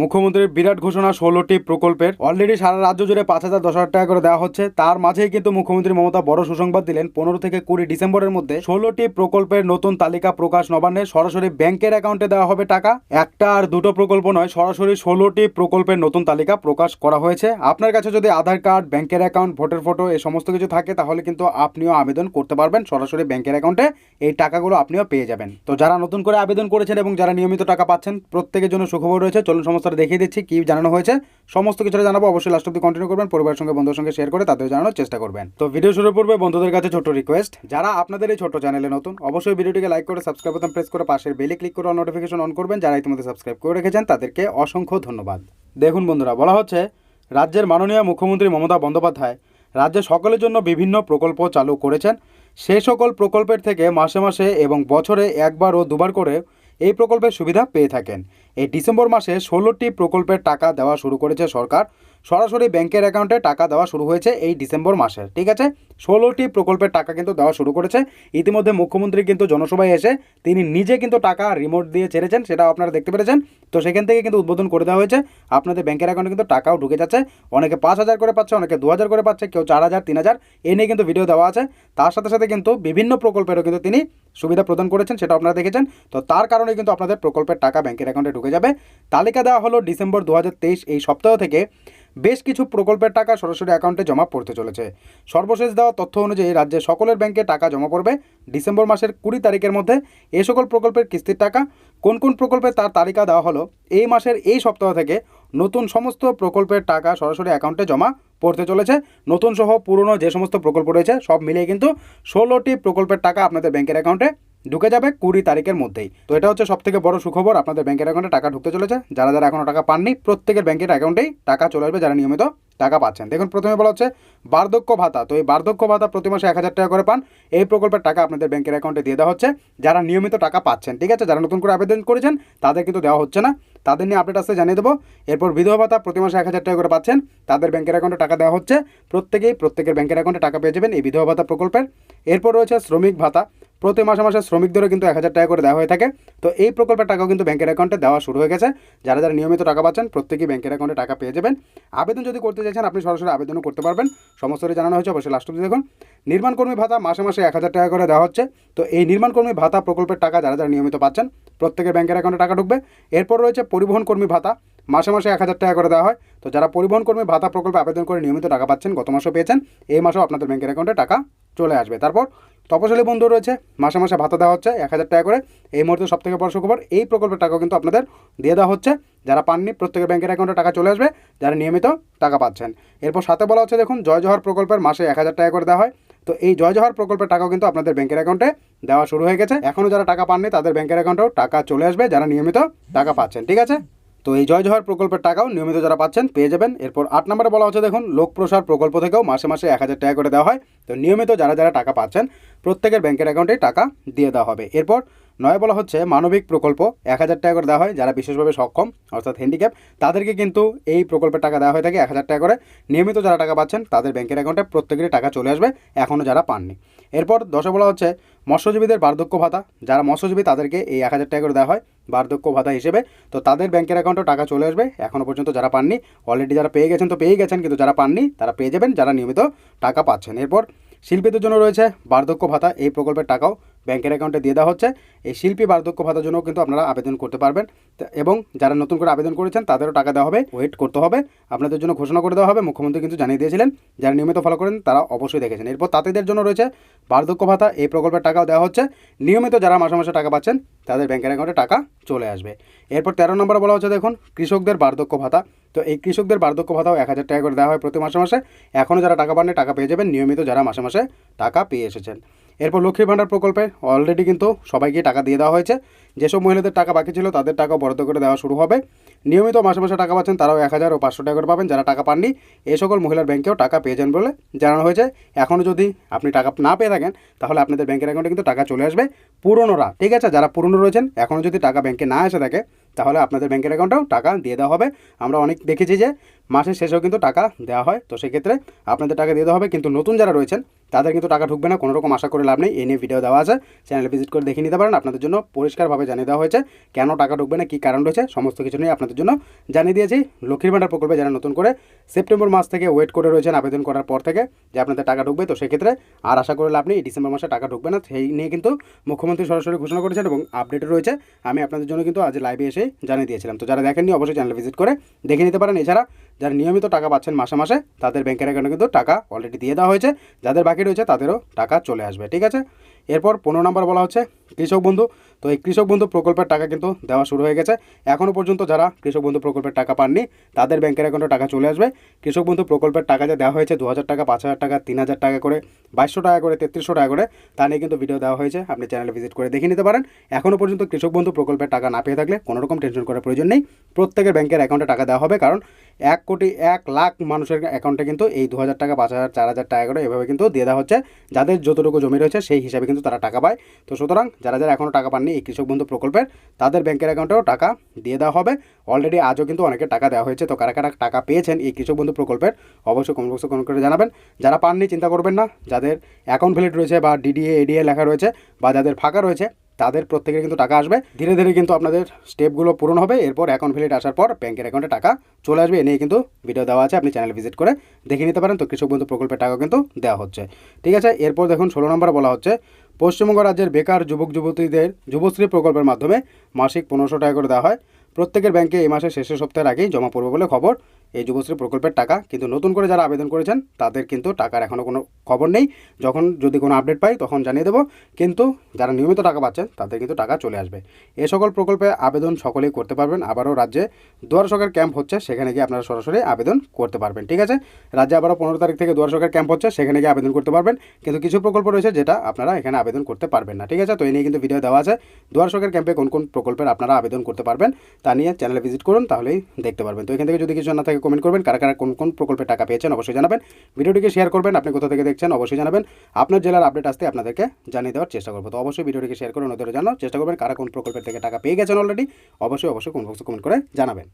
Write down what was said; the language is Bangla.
মুখ্যমন্ত্রীর বিরাট ঘোষণা ষোলোটি প্রকল্পের। অলরেডি সারা রাজ্য জুড়ে পাঁচ হাজার দশ হাজার টাকা করে দেওয়া হচ্ছে। তার মাঝেই কিন্তু মুখ্যমন্ত্রী মমতা বড় সুসংবাদ দিলেন। পনেরো থেকে কুড়ি ডিসেম্বরের মধ্যে ষোলোটি প্রকল্পের নতুন তালিকা প্রকাশ নবান্নে সরাসরি ব্যাংকের অ্যাকাউন্টে দেওয়া হবে টাকা। একটা আর দুটো প্রকল্প নয়, সরাসরি ষোলোটি প্রকল্পের নতুন তালিকা প্রকাশ করা হয়েছে। আপনার কাছে যদি আধার কার্ড, ব্যাংকের অ্যাকাউন্ট, ভোটার ফটো এই সমস্ত কিছু থাকে, তাহলে কিন্তু আপনিও আবেদন করতে পারবেন। সরাসরি ব্যাংকের অ্যাকাউন্টে এই টাকাগুলো আপনিও পেয়ে যাবেন। তো যারা নতুন করে আবেদন করেছেন এবং যারা নিয়মিত টাকা পাচ্ছেন, প্রত্যেকের জন্য সুখবর রয়েছে। চলুন সমস্তটা দেখিয়ে দিচ্ছি কি জানানো হয়েছে। সমস্ত কিছুটা জানাব, অবশ্যই লাস্ট অব্দি কন্টিনিউ করবেন, পরিবারের সঙ্গে, বন্ধুদের সঙ্গে শেয়ার করে তাদের জানানোর চেষ্টা করবেন। তো ভিডিও শুরু পূর্বে বন্ধুদের কাছে ছোট রিকোয়েস্ট যারা আপনাদের এই ছোট চ্যানেলে নতুন, অবশ্যই ভিডিওটিকে লাইক করে সাবস্ক্রাইব বাটন প্রেস করে পাশের বেলে ক্লিক করে নোটিফিকেশন অন করবেন, যারা ইতিমধ্যে সাবস্ক্রাইব করে রেখেছেন, তাদেরকে অসংখ্য ধন্যবাদ। দেখুন বন্ধুরা, বলা হচ্ছে, রাজ্যের মাননীয় মুখ্যমন্ত্রী মমতা বন্দ্যোপাধ্যায় রাজ্যে সকলের জন্য বিভিন্ন প্রকল্প চালু করেছেন। সেই সকল প্রকল্পের থেকে মাসে মাসে এবং বছরে একবার ও দুবার করে এই প্রকল্পের সুবিধা পেয়ে থাকেন। এই ডিসেম্বর মাসে ষোলোটি প্রকল্পের টাকা দেওয়া শুরু করেছে সরকার। সরাসরি ব্যাংকের অ্যাকাউন্টে টাকা দেওয়া শুরু হয়েছে এই ডিসেম্বর মাসে, ঠিক আছে? ষোলোটি প্রকল্পের টাকা কিন্তু দেওয়া শুরু করেছে। ইতিমধ্যে মুখ্যমন্ত্রী কিন্তু জনসভায় এসে তিনি নিজে কিন্তু টাকা রিমোট দিয়ে ছেড়েছেন, সেটা আপনারা দেখতে পেরেছেন। তো সেখান থেকে কিন্তু উদ্বোধন করে দেওয়া হয়েছে। আপনাদের ব্যাংকের অ্যাকাউন্টে কিন্তু টাকাও ঢুকে যাচ্ছে। অনেকে পাঁচ হাজার করে পাচ্ছে, অনেকে দু হাজার করে পাচ্ছে, কেউ চার হাজার, তিন হাজার। এ নিয়ে কিন্তু ভিডিও দেওয়া আছে। তার সাথে সাথে কিন্তু বিভিন্ন প্রকল্পেরও কিন্তু তিনি সুবিধা প্রদান করেছেন সেটা আপনারা দেখেছেন। তো তার কারণে কিন্তু আপনাদের প্রকল্পের টাকা ব্যাংকের অ্যাকাউন্টে ঢুকে যাবে। তালিকা দেওয়া হলো ডিসেম্বর দু হাজার তেইশ এই সপ্তাহ থেকে। বেশ কিছু প্রকল্পের টাকা সরাসরি অ্যাকাউন্টে জমা পড়তে চলেছে। সর্বশেষ দেওয়া তথ্য অনুযায়ী রাজ্যের সকলের ব্যাংকে টাকা জমা পড়বে। ডিসেম্বর মাসের কুড়ি তারিখের মধ্যে এ সকল প্রকল্পের কিস্তির টাকা কোন কোন প্রকল্পে তার তালিকা দেওয়া হলো, এই মাসের এই সপ্তাহ থেকে নতুন সমস্ত প্রকল্পের টাকা সরাসরি অ্যাকাউন্টে জমা পড়তে চলেছে। নতুন সহ পুরনো যে সমস্ত প্রকল্প রয়েছে, সব মিলিয়ে কিন্তু ষোলোটি প্রকল্পের টাকা আপনাদের ব্যাংকের অ্যাকাউন্টে ঢুকে যাবে কুড়ি তারিখের মধ্যেই। তো এটা হচ্ছে সব থেকে বড় সুখবর। আপনাদের ব্যাংকের অ্যাকাউন্টে টাকা ঢুকতে চলেছে। যারা যারা এখনও টাকা পাননি, প্রত্যেকের ব্যাংকের অ্যাকাউন্টেই টাকা চলে আসবে যারা নিয়মিত টাকা পাচ্ছেন। দেখুন, প্রথমে বলা হচ্ছে বার্ধক্য ভাতা। তো এই বার্ধক্য ভাতা প্রতি মাসে এক হাজার টাকা করে পান। এই প্রকল্পের টাকা আপনাদের ব্যাংকের অ্যাকাউন্টে দিয়ে দেওয়া হচ্ছে। যারা নিয়মিত টাকা পাচ্ছেন, ঠিক আছে? যারা নতুন করে আবেদন করেছেন, তাদের কিন্তু দেওয়া হচ্ছে না। তাদের নিয়ে আপডেট আসতে জানিয়ে দেবো। এরপর বিধবা ভাতা প্রতি মাসে এক হাজার টাকা করে পাচ্ছেন। তাদের ব্যাংকের অ্যাকাউন্টে টাকা দেওয়া হচ্ছে। প্রত্যেকেই প্রত্যেকের ব্যাংকের অ্যাকাউন্টে টাকা পেয়ে যাবেন এই বিধবা ভাতা প্রকল্পের। এরপর রয়েছে শ্রমিক ভাতা। প্রতি মাসে মাসে শ্রমিকদেরও কিন্তু এক হাজার টাকা করে দেওয়া হয়ে থাকে। তো এই প্রকল্পের টাকাও কিন্তু ব্যাংকের অ্যাকাউন্টে দেওয়া শুরু হয়ে গেছে। যারা যারা নিয়মিত টাকা পাচ্ছেন, প্রত্যেকেই ব্যাংকের অ্যাকাউন্টে টাকা পেয়ে যাবেন। আবেদন যদি করতে চাইছেন, আপনি সরাসরি আবেদনও করতে পারবেন। সমস্তটি জানানো হয়েছে, অবশ্যই লাস্ট অব্দি দেখুন। নির্মাণকর্মী ভাতা মাসে মাসে এক হাজার টাকা করে দেওয়া হচ্ছে। তো এই নির্মাণকর্মী ভাতা প্রকল্পের টাকা যারা যারা নিয়মিত পাচ্ছেন, প্রত্যেকের ব্যাংকের অ্যাকাউন্টে টাকা ঢুকবে। এরপর রয়েছে পরিবহন কর্মী ভাতা। মাসে মাসে এক হাজার টাকা করে দেওয়া হয়। তো যারা পরিবহন কর্মী ভাতা প্রকল্পে আবেদন করে নিয়মিত টাকা পাচ্ছেন, গত মাসেও পেয়েছেন, এই মাসেও আপনাদের ব্যাংকের অ্যাকাউন্টে টাকা চলে আসবে। তারপর তপশালী বন্ধু রয়েছে। মাসে মাসে ভাতা দেওয়া হচ্ছে এক হাজার টাকা করে। এই মুহূর্তে সব থেকে বড় সুখবর, এই প্রকল্পের টাকাও কিন্তু আপনাদের দিয়ে দেওয়া হচ্ছে। যারা পাননি, প্রত্যেকের ব্যাংকের অ্যাকাউন্টে টাকা চলে আসবে। যারা নিয়মিত টাকা পাচ্ছেন। এরপর সাথে বলা হচ্ছে, দেখুন, জয় জহর প্রকল্পের মাসে এক হাজার টাকা করে দেওয়া হয়। তো এই জয় জহর প্রকল্পের টাকাও কিন্তু আপনাদের ব্যাংকের অ্যাকাউন্টে দেওয়া শুরু হয়ে গেছে। এখনও যারা টাকা পাননি, তাদের ব্যাংকের অ্যাকাউন্টেও টাকা চলে আসবে। যারা নিয়মিত টাকা পাচ্ছেন, ঠিক আছে? তো এই জয় জহর প্রকল্পের টাকাও নিয়মিত যারা পাচ্ছেন পেয়ে যাবেন। এরপর আট নম্বরে বলা হচ্ছে, দেখুন, লোক প্রসার প্রকল্প থেকেও মাসে মাসে এক হাজার টাকা করে দেওয়া হয়। তো নিয়মিত যারা যারা টাকা পাচ্ছেন, প্রত্যেকের ব্যাংকের অ্যাকাউন্টে টাকা দিয়ে দেওয়া হবে। এরপর নয় বলা হচ্ছে মানবিক প্রকল্প এক হাজার টাকা করে দেওয়া হয় যারা বিশেষভাবে সক্ষম, অর্থাৎ হ্যান্ডিক্যাপ তাদেরকে কিন্তু এই প্রকল্পের টাকা দেওয়া হয়ে থাকে এক হাজার টাকা করে। নিয়মিত যারা টাকা পাচ্ছেন, তাদের ব্যাংকের অ্যাকাউন্টে প্রত্যেকেরই টাকা চলে আসবে এখনও যারা পাননি। এরপর দশে বলা হচ্ছে মৎস্যজীবীদের বার্ধক্য ভাতা। যারা মৎস্যজীবী, তাদেরকে এই এক হাজার টাকা করে দেওয়া হয় বার্ধক্য ভাতা হিসেবে। তো তাদের ব্যাংকের অ্যাকাউন্টে টাকা চলে আসবে এখনও পর্যন্ত যারা পাননি অলরেডি যারা পেয়ে গেছেন তো পেয়ে গেছেন, কিন্তু যারা পাননি, তারা পেয়ে যাবেন, যারা নিয়মিত টাকা পাচ্ছেন। এরপর শিল্পীদের জন্য রয়েছে বার্ধক্য ভাতা। এই প্রকল্পের টাকাও ব্যাংকের অ্যাকাউন্টে দিয়ে দেওয়া হচ্ছে। এই শিল্পী বার্ধক্য ভাতার জন্য কিন্তু আপনারা আবেদন করতে পারবেন। এবং যারা নতুন করে আবেদন করেছেন, তাদেরও টাকা দেওয়া হবে, ওয়েট করতে হবে। আপনাদের জন্য ঘোষণা করে দেওয়া হবে, মুখ্যমন্ত্রী কিন্তু জানিয়ে দিয়েছিলেন, যারা নিয়মিত ফলো করেন, তারা অবশ্যই দেখেছেন। এরপর তাঁতিদের জন্য রয়েছে বার্ধক্য ভাতা, এই প্রকল্পের টাকাও দেওয়া হচ্ছে। নিয়মিত যারা মাসে মাসে টাকা পাচ্ছেন, তাদের ব্যাংকের অ্যাকাউন্টে টাকা চলে আসবে। এরপর তেরো নম্বরে বলা হচ্ছে, দেখুন, কৃষকদের বার্ধক্য ভাতা। তো এই কৃষকদের বার্ধক্য ভাতাও এক হাজার টাকা করে দেওয়া হয় প্রতি মাসে মাসে। এখনও যারা টাকা পাননি, টাকা পেয়ে যাবেন। নিয়মিত যারা মাসে মাসে টাকা পেয়ে এসেছেন। এরপর লক্ষ্মী ভাণ্ডার প্রকল্পে অলরেডি কিন্তু সবাইকে টাকা দিয়ে দেওয়া হয়েছে। যেসব মহিলাদের টাকা বাকি ছিল তাদের টাকা বরাদ্দ করে দেওয়া শুরু হবে। নিয়মিত মাসে মাসে টাকা পাচ্ছেন তারাও এক হাজার ও পাঁচশো টাকা করে পাবেন। যারা টাকা পাননি এই সকল মহিলার ব্যাংকেও টাকা পেয়ে যান বলে জানানো হয়েছে। এখনও যদি আপনি টাকা না পেয়ে থাকেন, তাহলে আপনাদের ব্যাংকের অ্যাকাউন্টে কিন্তু টাকা চলে আসবে পুরনোরা। ঠিক আছে, যারা পুরনো রয়েছেন এখনও যদি টাকা ব্যাংকে না এসে থাকে, তাহলে আপনাদের ব্যাংকের অ্যাকাউন্টেও টাকা দিয়ে দেওয়া হবে। আমরা অনেক দেখেছি যে মাসের শেষেও কিন্তু টাকা দেওয়া হয়। তো সেক্ষেত্রে আপনাদের টাকা দিয়ে দেওয়া হবে। কিন্তু নতুন যারা রয়েছেন, তাদের কিন্তু টাকা ঢুকবে না। কোনো রকম আশা করে লাভ নেই। এই নিয়ে ভিডিও দেওয়া আছে। চ্যানেলে ভিজিট করে দেখে নিতে পারেন। আপনাদের জন্য পরিষ্কারভাবে জানিয়ে দেওয়া হয়েছে কেন টাকা ঢুকবে না, কী কারণ রয়েছে, সমস্ত কিছু নিয়ে আপনাদের জন্য জানিয়ে দিয়েছি। লক্ষ্মীর ভাণ্ডার প্রকল্পে যারা নতুন করে সেপ্টেম্বর মাস থেকে ওয়েট করে রয়েছেন, আবেদন করার পর থেকে যে আপনাদের টাকা ঢুকবে, তো সেক্ষেত্রে আর আশা করে লাভ নেই। ডিসেম্বর মাসে টাকা ঢুকবে না। সেই নিয়ে কিন্তু মুখ্যমন্ত্রী সরাসরি ঘোষণা করেছেন এবং আপডেটও রয়েছে। আমি আপনাদের জন্য কিন্তু আজ লাইভে এসে জানিয়ে দিয়েছিলাম। তো যারা দেখেননি, অবশ্যই চ্যানেল ভিজিট করে দেখে নিতে পারেন। এছাড়া যারা নিয়মিত টাকা পাচ্ছেন মাসে মাসে, তাদের ব্যাংকের অ্যাকাউন্টে কিন্তু টাকা অলরেডি দিয়ে দেওয়া হয়েছে। যাদের বাকি রয়েছে, তাদেরও টাকা চলে আসবে, ঠিক আছে? এরপর পনেরো নম্বর বলা হচ্ছে কৃষক বন্ধু। তো এই কৃষক বন্ধু প্রকল্পের টাকা কিন্তু দেওয়া শুরু হয়ে গেছে। এখনও পর্যন্ত যারা কৃষক বন্ধু প্রকল্পের টাকা পাননি, তাদের ব্যাংকের অ্যাকাউন্টে টাকা চলে আসবে। কৃষক বন্ধু প্রকল্পের টাকা যে দেওয়া হয়েছে দু হাজার টাকা, পাঁচ হাজার টাকা, তিন হাজার টাকা করে, বাইশশো টাকা করে, তেত্রিশশো টাকা করে, তা নিয়ে কিন্তু ভিডিও দেওয়া হয়েছে। আপনি চ্যানেলে ভিজিট করে দেখে নিতে পারেন। এখনও পর্যন্ত কৃষক বন্ধু প্রকল্পের টাকা না পেয়ে থাকলে কোনো রকম টেনশন করার প্রয়োজন নেই। প্রত্যেকের ব্যাংকের অ্যাকাউন্টে টাকা দেওয়া হবে, কারণ এক কোটি এক লাখ মানুষের অ্যাকাউন্টে কিন্তু এই দু হাজার টাকা, পাঁচ হাজার, চার হাজার টাকা করে এভাবে কিন্তু দিয়ে দেওয়া হচ্ছে। যাদের যতটুকু জমি রয়েছে, সেই হিসাবে কিন্তু তারা টাকা পায়। তো সুতরাং যারা যারা এখনও টাকা পাননি, এই কৃষক বন্ধু প্রকল্পের, তাদের ব্যাংকের অ্যাকাউন্টেও টাকা দিয়ে দেওয়া হবে। অলরেডি আজও কিন্তু অনেকে টাকা দেওয়া হয়েছে। তো কারা কারা টাকা পেয়েছেন এই কৃষক বন্ধু প্রকল্পের, অবশ্যই কমেন্ট কমেন্ট করে জানাবেন। যারা পাননি, চিন্তা করবেন না। যাদের অ্যাকাউন্ট ভ্যালিড রয়েছে বা ডিডিএ এডিএ লেখা রয়েছে বা যাদের ফাঁকা রয়েছে তাদের প্রত্যেকের কিন্তু টাকা আসবে। ধীরে ধীরে কিন্তু আপনাদের স্টেপগুলো পূরণ হবে। এরপর অ্যাকাউন্ট ভ্যালিড আসার পর ব্যাংকের অ্যাকাউন্টে টাকা চলে আসবে। এ নিয়ে কিন্তু ভিডিও দেওয়া আছে। আপনি চ্যানেল ভিজিট করে দেখে নিতে পারেন। তো কৃষক বন্ধু প্রকল্পের টাকা কিন্তু দেওয়া হচ্ছে। ঠিক আছে? এরপর দেখুন, ষোলো নম্বর বলা হচ্ছে, পশ্চিমবঙ্গ রাজ্যের বেকার যুবক যুবতীদের যুবশ্রী প্রকল্পের মাধ্যমে মাসিক পনেরোশো টাকা করে দেওয়া হয়। প্রত্যেকের ব্যাংকে এই মাসের শেষের সপ্তাহের আগেই জমা পড়বে বলে খবর। এই যুবশ্রী প্রকল্পের টাকা, কিন্তু নতুন করে যারা আবেদন করেছেন, তাদের কিন্তু টাকার এখনও কোনো খবর নেই। যখন যদি কোনো আপডেট পাই, তখন জানিয়ে দেবো। কিন্তু যারা নিয়মিত টাকা পাচ্ছেন, তাদের কিন্তু টাকা চলে আসবে। এ সকল প্রকল্পে আবেদন সকলেই করতে পারবেন। আবারও রাজ্যে দুয়ার সরকার ক্যাম্প হচ্ছে, সেখানে গিয়ে আপনারা সরাসরি আবেদন করতে পারবেন। ঠিক আছে? রাজ্যে আবারও পনেরো তারিখ থেকে দুয়ার সরকার ক্যাম্প হচ্ছে, সেখানে গিয়ে আবেদন করতে পারবেন। কিন্তু কিছু প্রকল্প রয়েছে যেটা আপনারা এখানে আবেদন করতে পারবেন না। ঠিক আছে? তো এই নিয়ে কিন্তু ভিডিও দেওয়া আছে। দুয়ার সরকার ক্যাম্পে কোন কোন প্রকল্পের আপনারা আবেদন করতে পারবেন, তা নিয়ে চ্যানেলে ভিজিট করুন, তাহলেই দেখতে পারবেন। তো এখান থেকে যদি কিছু না থাকে কমেন্ট করবেন, কারা কারা কোন কোন প্রকল্পে টাকা পেয়েছেন অবশ্যই জানাবেন। ভিডিওটিকে শেয়ার করবেন, আপনি কোথা থেকে দেখছেন অবশ্যই জানাবেন। আপনার জেলার আপডেট আসতে আপনাদেরকে জানিয়ে দেওয়ার চেষ্টা করব। তো অবশ্যই ভিডিওটিকে শেয়ার করে অন্যদের জানার চেষ্টা করবেন, কারা কোন প্রকল্পের থেকে টাকা পেয়ে গেছেন অলরেডি অবশ্যই অবশ্যই কোন কমেন্ট করে জানাবেন।